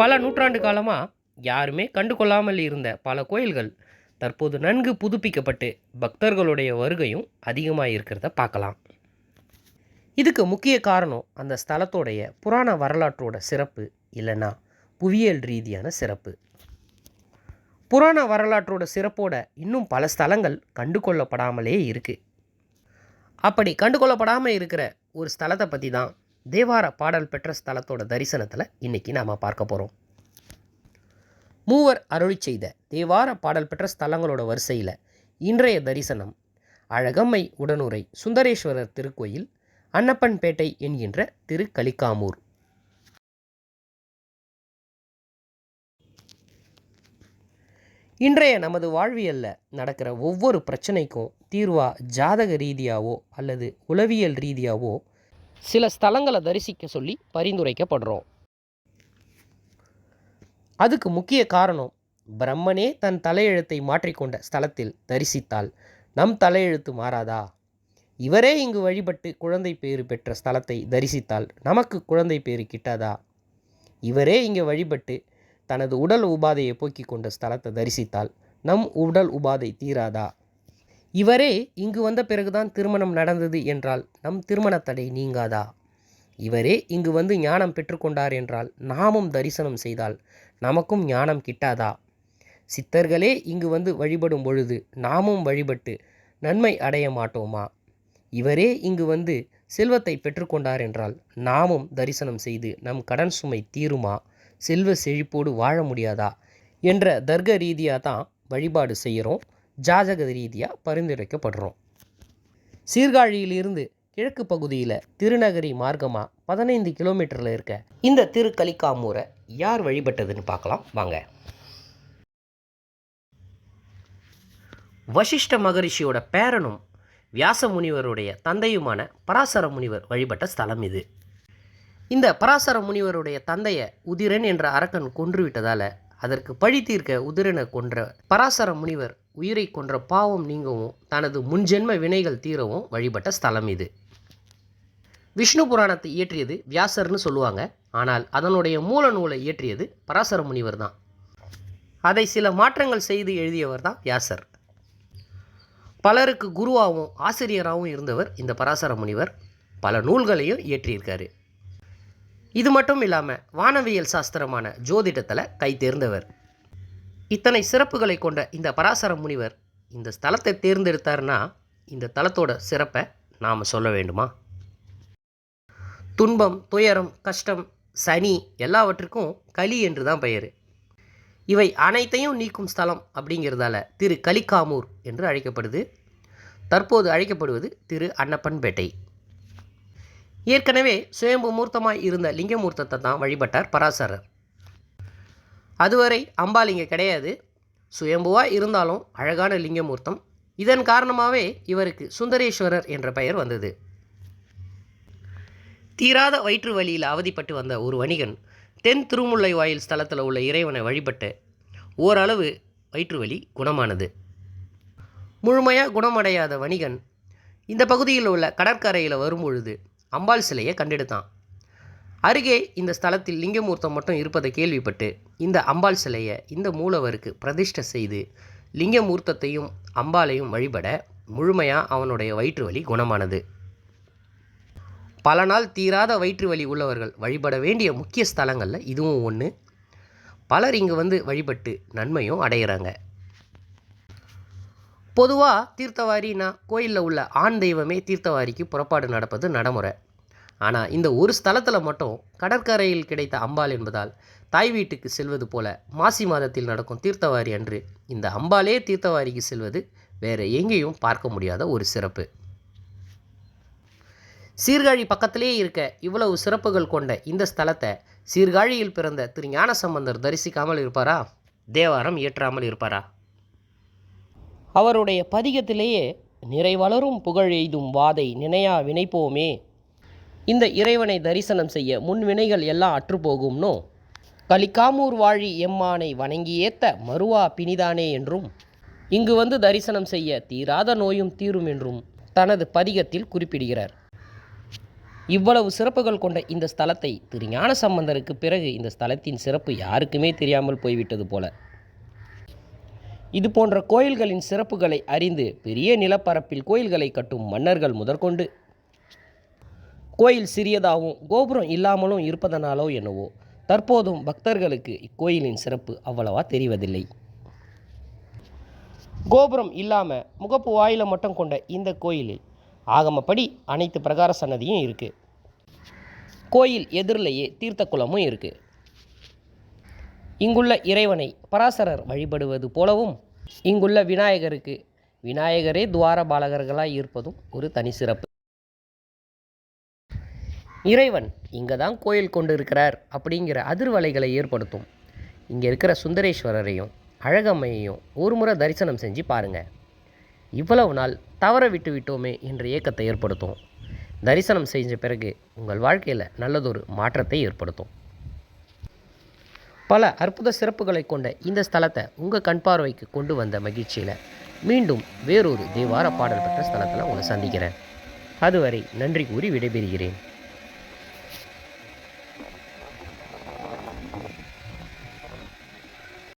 பல நூற்றாண்டு காலமாக யாருமே கண்டு கொள்ளாமல் இருந்த பல கோயில்கள் தற்போது நன்கு புதுப்பிக்கப்பட்டு பக்தர்களுடைய வருகையும் அதிகமாக இருக்கிறத பார்க்கலாம். இதுக்கு முக்கிய காரணம் அந்த ஸ்தலத்தோடைய புராண வரலாற்றோட சிறப்பு இல்லைன்னா புவியியல் ரீதியான சிறப்பு. புராண வரலாற்றோட சிறப்போட இன்னும் பல ஸ்தலங்கள் கண்டு கொள்ளப்படாமலே இருக்குது அப்படி கண்டுகொள்ளப்படாமல் இருக்கிற ஒரு ஸ்தலத்தை பற்றி தான் தேவார பாடல் பெற்ற ஸ்தலத்தோட தரிசனத்தில் இன்றைக்கி நாம் பார்க்க போகிறோம் மூவர் அருளி செய்த தேவார பாடல் பெற்ற ஸ்தலங்களோட வரிசையில் இன்றைய தரிசனம் அழகம்மை உடனுரை சுந்தரேஸ்வரர் திருக்கோயில் அன்னப்பன்பேட்டை என்கின்ற திரு கலிக்காமூர் இன்றைய நமது வாழ்வியலில் நடக்கிற ஒவ்வொரு பிரச்சனைக்கும் தீர்வாக ஜாதக ரீதியாவோ அல்லது உளவியல் ரீதியாவோ சில ஸ்தலங்களை தரிசிக்க சொல்லி பரிந்துரைக்கப்படுறோம். அதுக்கு முக்கிய காரணம் பிரம்மனே தன் தலையெழுத்தை மாற்றிக்கொண்ட ஸ்தலத்தில் தரிசித்தால் நம் தலையெழுத்து மாறாதா? இவரே இங்கு வழிபட்டு குழந்தை பேறு பெற்ற ஸ்தலத்தை தரிசித்தால் நமக்கு குழந்தை பேறு கிட்டாதா? இவரே இங்கே வழிபட்டு தனது உடல் உபாதையை போக்கிக் கொண்ட ஸ்தலத்தை தரிசித்தால் நம் உடல் உபாதை தீராதா? இவரே இங்கு வந்த பிறகுதான் திருமணம் நடந்தது என்றால் நம் திருமண தடை நீங்காதா? இவரே இங்கு வந்து ஞானம் பெற்றுக்கொண்டார் என்றால் நாமும் தரிசனம் செய்தால் நமக்கும் ஞானம் கிட்டாதா? சித்தர்களே இங்கு வந்து வழிபடும் பொழுது நாமும் வழிபட்டு நன்மை அடைய மாட்டோமா? இவரே இங்கு வந்து செல்வத்தை பெற்றுக்கொண்டார் என்றால் நாமும் தரிசனம் செய்து நம் கடன் சுமை தீருமா? செல்வ செழிப்போடு வாழ முடியாதா? என்ற தர்க்க ரீதியாக தான் வழிபாடு செய்கிறோம். ஜாதக ரீதியாக பரிந்துரைக்கப்படுறோம். சீர்காழியிலிருந்து கிழக்கு பகுதியில் திருநகரி மார்க்கமாக பதினைந்து கிலோமீட்டரில் இருக்க இந்த திருக்கலிக்காமூரை யார் வழிபட்டதுன்னு பார்க்கலாம். வாங்க. வசிஷ்ட மகரிஷியோட பேரனும் வியாச முனிவருடைய தந்தையுமான பராசர முனிவர் வழிபட்ட ஸ்தலம் இது. இந்த பராசர முனிவருடைய தந்தையை உதிரன் என்ற அரக்கன் கொன்றுவிட்டதால் அதற்கு பழி தீர்க்க உதிரனை கொன்ற பராசர முனிவர் உயிரை கொன்ற பாவம் நீங்கவும் தனது முன்ஜென்ம வினைகள் தீரவும் வழிபட்ட ஸ்தலம் இது. விஷ்ணு புராணத்தை இயற்றியது வியாசர்னு சொல்லுவாங்க. ஆனால் அதனுடைய மூல நூலை இயற்றியது பராசர முனிவர் தான். அதை சில மாற்றங்கள் செய்து எழுதியவர் தான் வியாசர். பலருக்கு குருவாகவும் ஆசிரியராகவும் இருந்தவர் இந்த பராசர முனிவர். பல நூல்களையும் இயற்றியிருக்காரு. இது மட்டும் இல்லாமல் வானவியல் சாஸ்திரமான ஜோதிடத்தில் கை தேர்ந்தவர். இத்தனை சிறப்புகளை கொண்ட இந்த பராசர முனிவர் இந்த ஸ்தலத்தை தேர்ந்தெடுத்தார்னா இந்த தலத்தோட சிறப்பை நாம் சொல்ல வேண்டுமா? துன்பம் துயரம் கஷ்டம் சனி எல்லாவற்றுக்கும் களி என்று தான் பெயர். இவை அனைத்தையும் நீக்கும் ஸ்தலம் அப்படிங்கிறதால திரு கலிக்காமூர் என்று அழைக்கப்படுது. தற்போது அழைக்கப்படுவது திரு அன்னப்பன்பேட்டை. ஏற்கனவே சுயம்பு மூர்த்தமாய் இருந்த லிங்கமூர்த்தத்தை தான் வழிபட்டார் பராசரர். அதுவரை அம்பாள் இங்கே கிடையாது. சுயம்புவாக இருந்தாலும் அழகான லிங்கமூர்த்தம். இதன் காரணமாகவே இவருக்கு சுந்தரேஸ்வரர் என்ற பெயர் வந்தது. தீராத வயிற்று வலியில் அவதிப்பட்டு வந்த ஒரு வணிகன் தென் திருமுல்லை வாயில் ஸ்தலத்தில் உள்ள இறைவனை வழிபட்டு ஓரளவு வயிற்று வலி குணமானது. முழுமையாக குணமடையாத வணிகன் இந்த பகுதியில் உள்ள கடற்கரையில் வரும்பொழுது அம்பாள் சிலையை கண்டெடுத்தான். அருகே இந்த ஸ்தலத்தில் லிங்கமூர்த்தம் மட்டும் இருப்பதை கேள்விப்பட்டு இந்த அம்பாள் சிலையை இந்த மூலவருக்கு பிரதிஷ்டை செய்து லிங்கமூர்த்தத்தையும் அம்பாளையும் வழிபட முழுமையாக அவனுடைய வயிற்று வலி குணமானது. பல நாள் தீராத வயிற்று வலி உள்ளவர்கள் வழிபட வேண்டிய முக்கிய ஸ்தலங்களில் இதுவும் ஒன்று பலர் இங்கு வந்து வழிபட்டு நன்மையும் அடைகிறாங்க பொதுவாக தீர்த்தவாரினா கோயிலில் உள்ள ஆண் தெய்வமே தீர்த்தவாரிக்கு புறப்பாடு நடப்பது நடைமுறை. ஆனால் இந்த ஒரு ஸ்தலத்தில் மட்டும் கடற்கரையில் கிடைத்த அம்பாள் என்பதால் தாய் வீட்டுக்கு செல்வது போல மாசி மாதத்தில் நடக்கும் தீர்த்தவாரி அன்று இந்த அம்பாலே தீர்த்தவாரிக்கு செல்வது வேறு எங்கேயும் பார்க்க முடியாத ஒரு சிறப்பு. சீர்காழி பக்கத்திலே இருக்க இவ்வளவு சிறப்புகள் கொண்ட இந்த ஸ்தலத்தை சீர்காழியில் பிறந்த திரு ஞானசம்பந்தர் தரிசிக்காமல் இருப்பாரா? தேவாரம் இயற்றாமல் இருப்பாரா? அவருடைய பதிகத்திலேயே நிறைவளரும் புகழ் எய்தும் வாதை நினையா வினைப்போமே இந்த இறைவனை தரிசனம் செய்ய முன் வினைகள் எல்லாம் அற்றுப்போகும்னோ? கலிக்காமூர் வாழி எம்மானை வணங்கி ஏத்த மறுவா பிணிதானே என்றும் இங்கு வந்து தரிசனம் செய்ய தீராத நோயும் தீரும் என்றும் தனது பதிகத்தில் குறிப்பிடுகிறார். இவ்வளவு சிறப்புகள் கொண்ட இந்த ஸ்தலத்தை திரு ஞான சம்பந்தருக்கு பிறகு இந்த ஸ்தலத்தின் சிறப்பு யாருக்குமே தெரியாமல் போய்விட்டது போல. இது போன்ற கோயில்களின் சிறப்புகளை அறிந்து பெரிய நிலப்பரப்பில் கோயில்களை கட்டும் மன்னர்கள் முதற்கொண்டு கோயில் சிறியதாகவும் கோபுரம் இல்லாமலும் இருப்பதனாலோ என்னவோ தற்போதும் பக்தர்களுக்கு இக்கோயிலின் சிறப்பு அவ்வளவா தெரிவதில்லை. கோபுரம் இல்லாமல் முகப்பு வாயில மட்டும் கொண்ட இந்த கோயிலில் ஆகமப்படி அனைத்து பிரகார சன்னதியும் இருக்குது கோயில் எதிரிலேயே தீர்த்த குளமும் இருக்குது இங்குள்ள இறைவனை பராசரர் வழிபடுவது போலவும் இங்குள்ள விநாயகருக்கு விநாயகரே துவார பாலகர்களாக இருப்பதும் ஒரு தனி சிறப்பு. இறைவன் இங்கே தான் கோயில் கொண்டு இருக்கிறார் அப்படிங்கிற அதிர்வலைகளை ஏற்படுத்தும். இங்கே இருக்கிற சுந்தரேஸ்வரரையும் அழகம்மையையும் ஒரு முறை தரிசனம் செஞ்சு பாருங்கள் இவ்வளவு நாள் தவற விட்டு விட்டோமே என்ற ஏக்கத்தை ஏற்படுத்தும். தரிசனம் செஞ்ச பிறகு உங்கள் வாழ்க்கையில் நல்லதொரு மாற்றத்தை ஏற்படுத்தும். பல அற்புத சிறப்புகளை கொண்ட இந்த ஸ்தலத்தை உங்கள் கண் பார்வைக்கு கொண்டு வந்த மகிழ்ச்சியில் மீண்டும் வேறொரு தேவார பாடல் பெற்ற ஸ்தலத்தில் உங்களை சந்திக்கிறேன். அதுவரை நன்றி கூறி விடைபெறுகிறேன்.